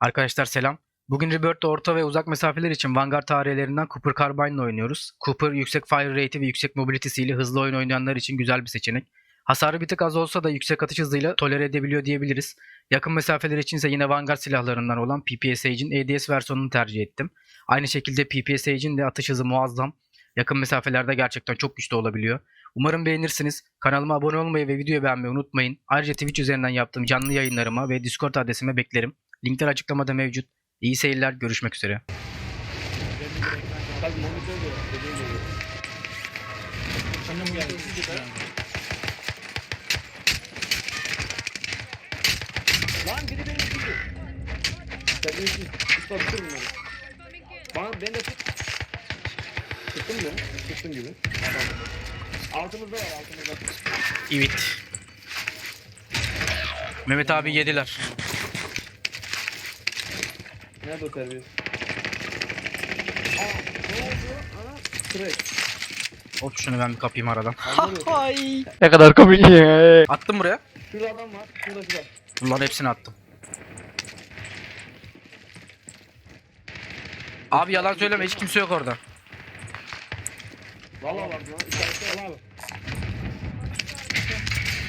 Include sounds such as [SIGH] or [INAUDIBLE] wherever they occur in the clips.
Arkadaşlar selam. Bugün Rebirth'te orta ve uzak mesafeler için Vanguard tarihlerinden Cooper Carbine'la oynuyoruz. Cooper yüksek fire rate'i ve yüksek mobility'siyle hızlı oyun oynayanlar için güzel bir seçenek. Hasarı bir tık az olsa da yüksek atış hızıyla tolere edebiliyor diyebiliriz. Yakın mesafeler içinse yine Vanguard silahlarından olan PPSH'in ADS versiyonunu tercih ettim. Aynı şekilde PPSH'in de atış hızı muazzam. Yakın mesafelerde gerçekten çok güçlü olabiliyor. Umarım beğenirsiniz. Kanalıma abone olmayı ve videoyu beğenmeyi unutmayın. Ayrıca Twitch üzerinden yaptığım canlı yayınlarıma ve Discord adresime beklerim. Linkler açıklamada mevcut. İyi seyirler, görüşmek üzere. Lan biri beni tutuyor. Terbiyesiz. Usta tutur. Bana beni de tut. Tuttun mu? Tuttun gibi. Tamam. Altımızda var altımızda. Evet. Mehmet abi yediler. Nerede o terbiyesiz? Aa ne oldu? Ana crack. Hop şunu ben bir kapayım aradan. Anlamıyorum. Ne kadar komik ya. Attım buraya. Şurada adam var. Şurada şurada. Bunların hepsini attım. Abi yalan söyleme hiç kimse yok orada. Valla var lan. İçeride var abi.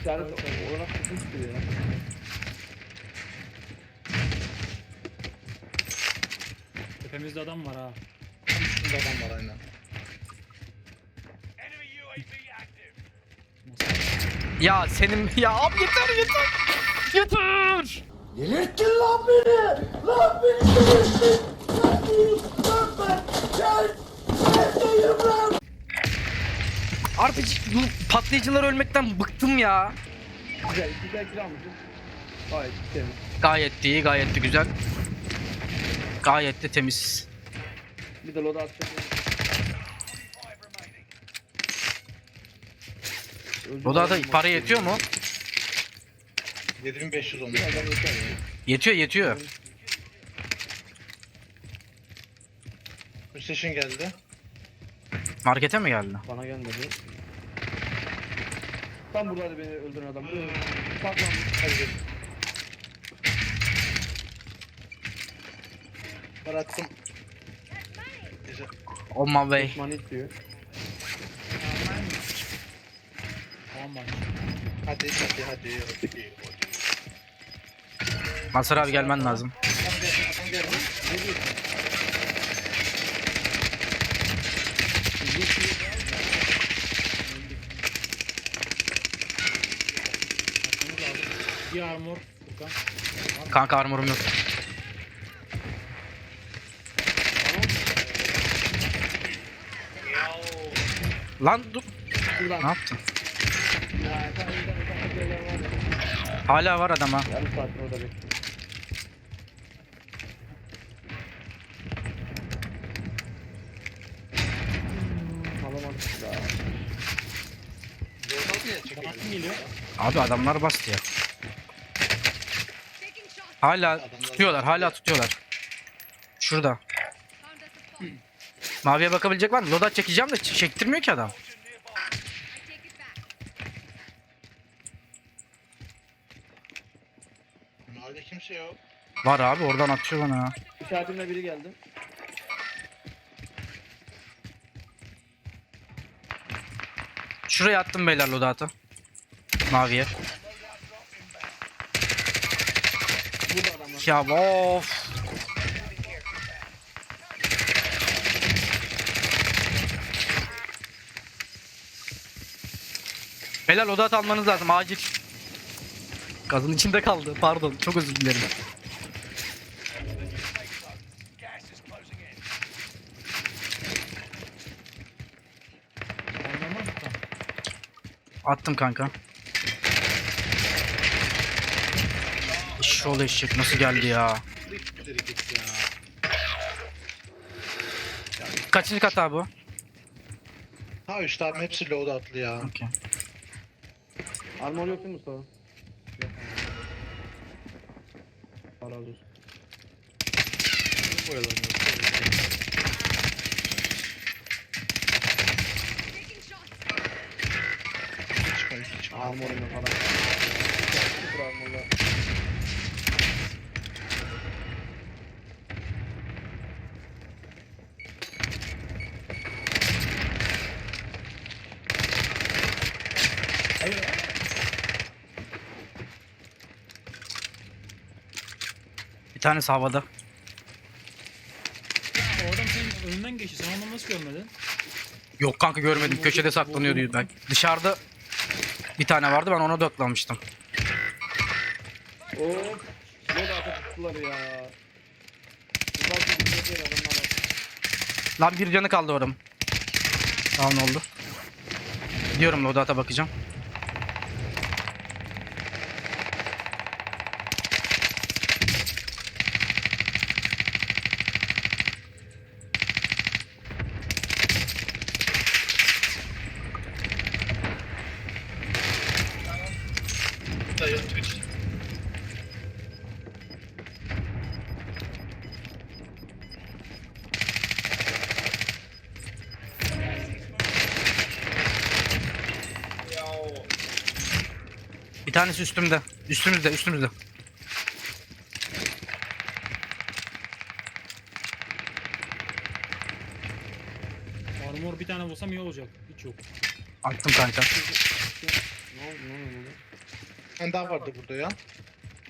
İçeride ona tutmuş gibi ya. Tepemizde adam var ha. Şurada adam var aynen. Ya senin ya abi yeter yeter. Yeter. Delirttin lan beni! Lan beni delirttin! Lan beni lan ben! Gel! Neredeyim lan? Artık bu patlayıcılar ölmekten bıktım ya. Güzel. Güzel kill almışım. Gayet temiz. Gayet iyi gayet de güzel. Gayet de temiz. Bir de loda atacak. O da da para yetiyor mu? 7500 olmuş. Birazdan yeter ya. Yetiyor yetiyor. Müsteşin geldi. Markete mi geldi? Bana gelmedi. Tam buradaydı beni öldüren adam. Saklanmış. Hadi gel. Ben attım. Güzel. On my way. İstiyor. Tamam bak. Hadi hadi hadi. hadi. Masar abi gelmen lazım. Bir armor. Kanka armorum yok. Lan dur. Ne yaptın? Hala var adam ha. Yarım saat orada bekliyor. Alamadık geliyor? Abi adamlar bastı ya. Hala tutuyorlar, hala tutuyorlar. Şurada. Maviye bakabilecek var mı? Lodat çekeceğim de çektirmiyor ki adam. Mahalde kimse yok. Var abi oradan atıyor bana. İşaretimle biri geldi. Şuraya attım beyler lodatı. Maviye. Ya of. Beyler lodat almanız lazım acil. Gazın içinde kaldı. Pardon. Çok özür dilerim. Attım kanka. Şol eşek nasıl geldi ya? Kaçıncı kat abi bu? Ha işte abi hepsi load atlı ya. Okey. Armor yok değil mi Mustafa? Allah razı olsun. Armor'unu falan. Bir tanesi havada. O adam senin önünden geçti. Sen onu nasıl görmedin? Yok kanka görmedim. Köşede saklanıyordu ben. Dışarıda bir tane vardı ben ona odaklanmıştım. Of. Ne de ateş tuttular ya. Uzak bir şey değil adamlar. Lan bir canı kaldı oğlum. Tamam ne oldu? Gidiyorum loadout'a bakacağım. Dayı Twitch. Bir tanesi üstümde. Üstümüzde, üstümüzde. Armor bir tane bulsam iyi olacak. Hiç yok. Attım kanka. Ne oldu ne oldu tane daha vardı burada ya.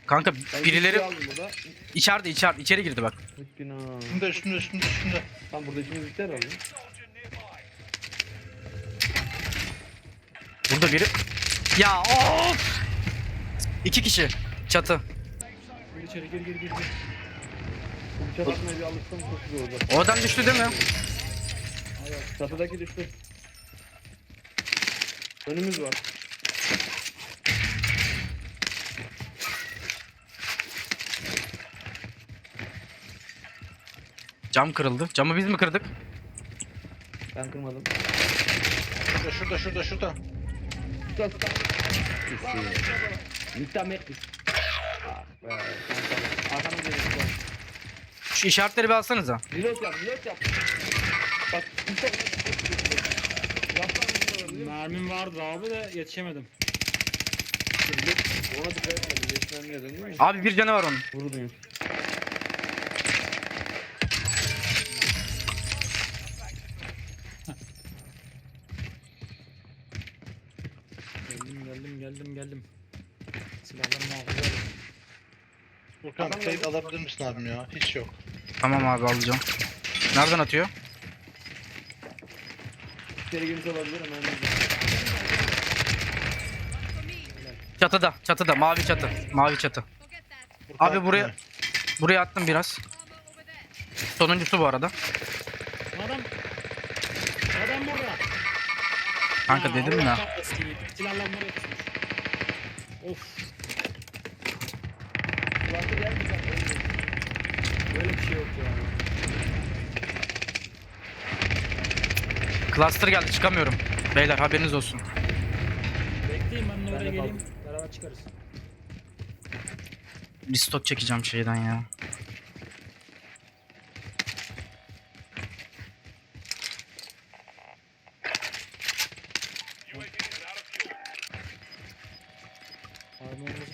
Kanka Ben birileri bir şey aldım burada. içeride içeride içeri girdi bak. Hiç günah. Üstünde üstünde üstünde üstünde. Tam burada ikimiz biter herhalde. Burada biri. Ya of! İki kişi. Çatı. Gir içeri gir gir gir. gir. Bu bıçak atmaya bir alışsam çok güzel olacak. O adam düştü değil mi? Çatıdaki düştü. Önümüz var. Cam kırıldı. Camı biz mi kırdık? Ben kırmadım. Şurada şurada şurada şurada. Tut. Mütemet Ah be. Geliyor. Şu işaretleri bir alsanıza. Reload yap, reload yap. Bak, kimse Yapsana Mermim vardı abi de yetişemedim. Ona değil mi? Abi bir canı var onun. Vurdun. Geldim geldim geldim. Silahlarımı muhafaza edin. Furkan Adam alabilir misin abim ya? Hiç yok. Tamam abi alacağım. Nereden atıyor? İçeri girmiş olabilir hemen. Çatıda, çatıda. Mavi çatı. Mavi çatı. Furkan, Abi buraya buraya attım biraz. Sonuncusu bu arada. Adam. Adam burada. Kanka dedim ya. Of. Kulakta. Böyle bir şey yok ya. Cluster geldi çıkamıyorum. Beyler haberiniz olsun. Bekleyin ben de Ben oraya de geleyim. kaldım. Beraber çıkarız. Bir stok çekeceğim şeyden ya.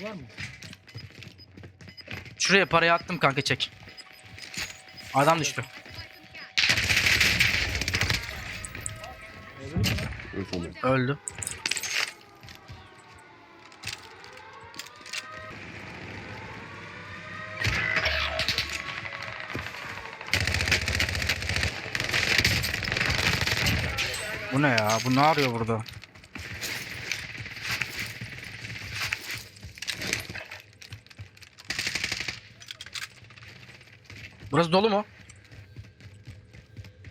Var mı? Şuraya parayı attım kanka çek. Adam düştü. Öldü. Bu ne ya? Bu ne arıyor burada? Burası dolu mu?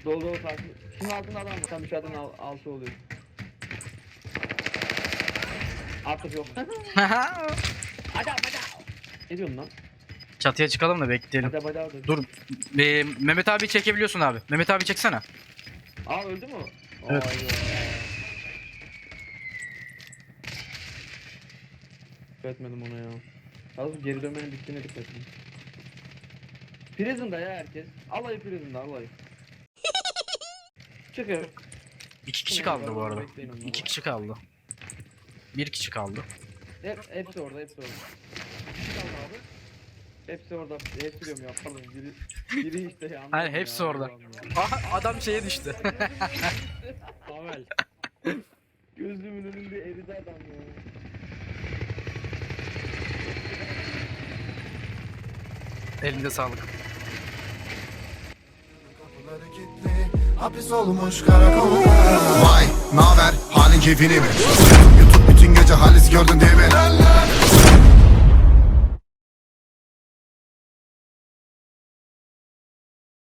Dolu dolu takip. Şunun altında adam var. Tam dışarıdan al, altı oluyor. Artık yok. [LAUGHS] Adam adam. Ne diyorsun lan? Çatıya çıkalım da bekleyelim. Adam adam. adam. Dur. Ee, Mehmet abi çekebiliyorsun abi. Mehmet abi çeksene. Aa öldü mü? Evet. Ay. Dikkat etmedim ona ya. Yalnız geri dönmenin bittiğine dikkat ettim. Prison'da ya herkes. Alayı Prison'da alayı. Çıkıyor. İki kişi kaldı bu arada. İki kişi kaldı. Bir kişi kaldı. Hep, hepsi orada, hepsi orada. Kişi kaldı abi. Hepsi orada. Hepsi diyorum ya pardon. Biri, biri işte ya. Hayır, anladım hepsi ya, orada. Ya. Aha adam şeye düştü. [LAUGHS] Pavel. Gözümün önünde eridi adam ya. Elinde sağlık. Hapis olmuş karakollar Vay, naber, halin keyfini mi? YouTube bütün gece halis gördün değil mi?